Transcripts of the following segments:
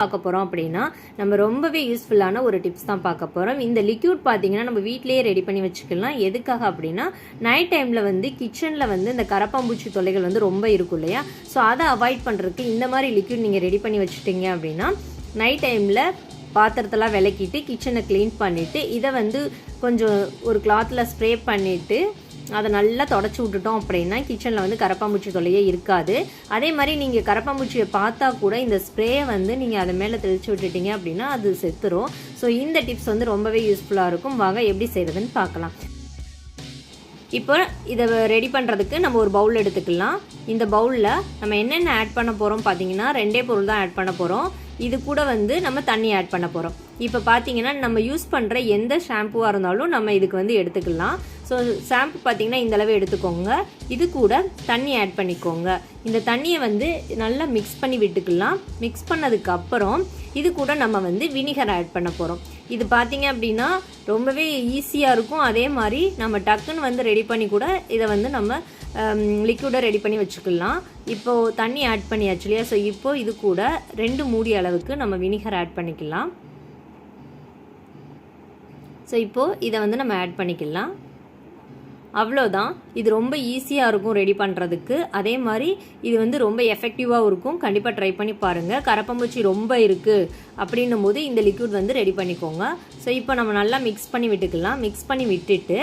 பார்க்க போகிறோம் அப்படின்னா நம்ம ரொம்பவே யூஸ்ஃபுல்லான ஒரு டிப்ஸ் தான் பார்க்க போகிறோம் இந்த லிக்யூட் பார்த்தீங்கன்னா நம்ம வீட்லேயே ரெடி பண்ணி வச்சுக்கலாம். எதுக்காக அப்படின்னா நைட் டைமில் வந்து கிச்சனில் வந்து இந்த கரப்பாம்பூச்சி தொல்லைகள் வந்து ரொம்ப இருக்கும் இல்லையா? ஸோ அதை அவாய்ட் பண்ணுறதுக்கு இந்த மாதிரி லிக்யூட் நீங்கள் ரெடி பண்ணி வச்சுட்டீங்க அப்படின்னா நைட் டைமில் பாத்திரத்தெல்லாம் விளக்கிட்டு கிச்சனை க்ளீன் பண்ணிவிட்டு இதை வந்து கொஞ்சம் ஒரு கிளாத்தில் ஸ்ப்ரே பண்ணிவிட்டு அதை நல்லா தொடச்சி விட்டுட்டோம் அப்படின்னா கிச்சனில் வந்து கரப்பாம்பூச்சி தொல்லையே இருக்காது. அதே மாதிரி நீங்கள் கரப்பாம்பூச்சியை பார்த்தா கூட இந்த ஸ்ப்ரேயை வந்து நீங்கள் அதை மேலே தெளித்து விட்டுட்டீங்க அப்படின்னா அது செத்துரும். ஸோ இந்த டிப்ஸ் வந்து ரொம்பவே யூஸ்ஃபுல்லாக இருக்கும். வாங்க எப்படி செய்கிறதுன்னு பார்க்கலாம். இப்போ இதை ரெடி பண்ணுறதுக்கு நம்ம ஒரு பவுல் எடுத்துக்கலாம். இந்த பவுலில் நம்ம என்னென்ன ஆட் பண்ண போகிறோம் பார்த்தீங்கன்னா ரெண்டே பொருள் தான் ஆட் பண்ண போகிறோம் இது கூட வந்து நம்ம தண்ணி ஆட் பண்ண போகிறோம் இப்போ பார்த்தீங்கன்னா நம்ம யூஸ் பண்ணுற எந்த ஷாம்புவாக இருந்தாலும் நம்ம இதுக்கு வந்து எடுத்துக்கலாம். ஸோ ஷாம்பு பார்த்தீங்கன்னா இந்த அளவு எடுத்துக்கோங்க. இது கூட தண்ணி ஆட் பண்ணிக்கோங்க. இந்த தண்ணியை வந்து நல்லா மிக்ஸ் பண்ணி விட்டுக்கலாம். மிக்ஸ் பண்ணதுக்கப்புறம் இது கூட நம்ம வந்து வினிகர் ஆட் பண்ண போகிறோம் இது பார்த்தீங்க அப்படின்னா ரொம்பவே ஈஸியாக இருக்கும். அதே மாதிரி நம்ம டக்குன்னு வந்து ரெடி பண்ணி கூட இதை வந்து நம்ம லிக்விடை ரெடி பண்ணி வச்சுக்கலாம். இப்போது தண்ணி ஆட் பண்ணியாச்சு இல்லையா? ஸோ இப்போது இது கூட ரெண்டு மூடி அளவுக்கு நம்ம வினிகர் ஆட் பண்ணிக்கலாம். ஸோ இப்போது இதை வந்து நம்ம ஆட் பண்ணிக்கலாம். அவ்வளோதான். இது ரொம்ப ஈஸியாக இருக்கும் ரெடி பண்ணுறதுக்கு அதே மாதிரி இது வந்து ரொம்ப எஃபெக்டிவாகவும் இருக்கும். கண்டிப்பாக ட்ரை பண்ணி பாருங்கள் கரப்பம்பூச்சி ரொம்ப இருக்குது அப்படின்னும் போது இந்த லிக்விட் வந்து ரெடி பண்ணிக்கோங்க. ஸோ இப்போ நம்ம நல்லா மிக்ஸ் பண்ணி விட்டுக்கலாம். மிக்ஸ் பண்ணி விட்டுட்டு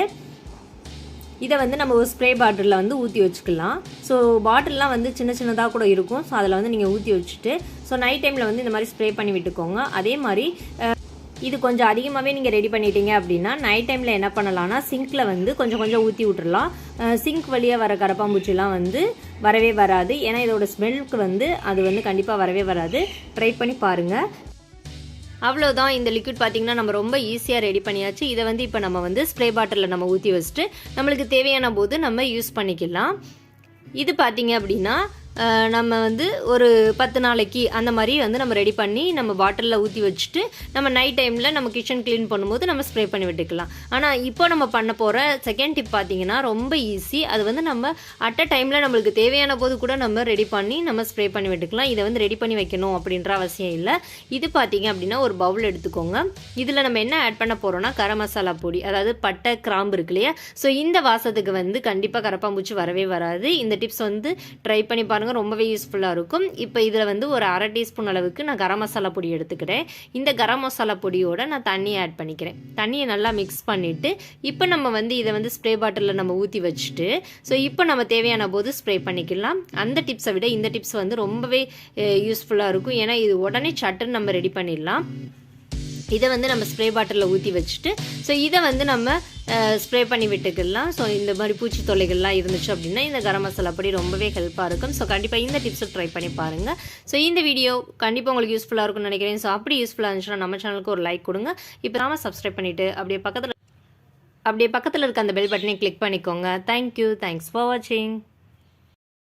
இதை வந்து நம்ம ஒரு ஸ்ப்ரே பாட்டிலில் வந்து ஊற்றி வச்சுக்கலாம். ஸோ பாட்டிலெலாம் வந்து சின்ன சின்னதாக கூட இருக்கும். ஸோ அதில் வந்து நீங்கள் ஊற்றி வச்சுட்டு ஸோ நைட் டைமில் வந்து இந்த மாதிரி ஸ்ப்ரே பண்ணி விட்டுக்கோங்க. அதே மாதிரி இது கொஞ்சம் அதிகமாகவே நீங்கள் ரெடி பண்ணிட்டீங்க அப்படின்னா நைட் டைமில் என்ன பண்ணலாம்னா சிங்க்கில் வந்து கொஞ்சம் கொஞ்சம் ஊற்றி விட்டுறலாம். சிங்க் வழியாக வர கரப்பாம்பூச்சிலாம் வந்து வரவே வராது. ஏன்னா இதோட ஸ்மெல்க்கு வந்து அது வந்து கண்டிப்பாக வரவே வராது. ட்ரை பண்ணி பாருங்கள் அவ்வளோதான் இந்த லிக்விட் பார்த்திங்கன்னா நம்ம ரொம்ப ஈஸியாக ரெடி பண்ணியாச்சு. இதை வந்து இப்போ நம்ம வந்து ஸ்ப்ரே பாட்டிலில் நம்ம ஊற்றி வச்சுட்டு நம்மளுக்கு தேவையான போது நம்ம யூஸ் பண்ணிக்கலாம். இது பார்த்திங்க அப்படின்னா நம்ம வந்து ஒரு பத்து நாளைக்கு அந்த மாதிரி வந்து நம்ம ரெடி பண்ணி நம்ம பாட்டிலில் ஊற்றி வச்சுட்டு நம்ம நைட் டைமில் நம்ம கிச்சன் க்ளீன் பண்ணும்போது நம்ம ஸ்ப்ரே பண்ணி விட்டுக்கலாம். ஆனால் இப்போ நம்ம பண்ண போகிற செகண்ட் டிப் பார்த்தீங்கன்னா ரொம்ப ஈஸி அது வந்து நம்ம அட் அ டைமில் நம்மளுக்கு தேவையான போது கூட நம்ம ரெடி பண்ணி நம்ம ஸ்ப்ரே பண்ணி விட்டுக்கலாம். இதை வந்து ரெடி பண்ணி வைக்கணும் அப்படின்ற அவசியம் இல்லை. இது பார்த்தீங்க அப்படின்னா ஒரு பவுல் எடுத்துக்கோங்க. இதில் நம்ம என்ன ஆட் பண்ண போகிறோம்னா கரம் மசாலா பொடி அதாவது பட்டை கிராம்பு இருக்கு இல்லையா? ஸோ இந்த வாசத்துக்கு வந்து கண்டிப்பாக கரப்பாம்பூச்சி வரவே வராது. இந்த டிப்ஸ் வந்து ட்ரை பண்ணி பாருங்கள் பாருங்கள் ரொம்பவே யூஸ்ஃபுல்லாக இருக்கும். இப்போ இதில் வந்து ஒரு அரை டீஸ்பூன் அளவுக்கு நான் கரம் மசாலா பொடி எடுத்துக்கிறேன். இந்த கரம் மசாலா பொடியோட நான் தண்ணி ஆட் பண்ணிக்கிறேன். தண்ணியை நல்லா மிக்ஸ் பண்ணிவிட்டு இப்போ நம்ம வந்து இதை வந்து ஸ்ப்ரே பாட்டிலில் நம்ம ஊற்றி வச்சுட்டு ஸோ இப்போ நம்ம தேவையான போது ஸ்ப்ரே பண்ணிக்கலாம். அந்த டிப்ஸை விட இந்த டிப்ஸ் வந்து ரொம்பவே யூஸ்ஃபுல்லாக இருக்கும். ஏன்னா இது உடனே சட்டுன்னு நம்ம ரெடி பண்ணிடலாம். இதை வந்து நம்ம ஸ்ப்ரே பாட்டிலில் ஊற்றி வச்சுட்டு ஸோ இதை வந்து நம்ம ஸ்ப்ரே பண்ணி விட்டுக்கலாம். ஸோ இந்த மாதிரி பூச்சி தொல்லைகள்லாம் இருந்துச்சு அப்படின்னா இந்த கரம் மசாலா பொடி ரொம்பவே ஹெல்ப்பாக இருக்கும். ஸோ கண்டிப்பாக இந்த டிப்ஸை ட்ரை பண்ணி பாருங்கள் ஸோ இந்த வீடியோ கண்டிப்பாக உங்களுக்கு யூஸ்ஃபுல்லாக இருக்கும்னு நினைக்கிறேன். ஸோ அப்படி யூஸ்ஃபுல்லாக இருந்துச்சுன்னா நம்ம சேனலுக்கு ஒரு லைக் கொடுங்க. இப்போ நாம சப்ஸ்கிரைப் பண்ணிவிட்டு அப்படியே பக்கத்தில் அப்படியே பக்கத்தில் இருக்க அந்த பெல் பட்டனை கிளிக் பண்ணிக்கோங்க. தேங்க்யூ தேங்க்ஸ் ஃபார் வாட்சிங்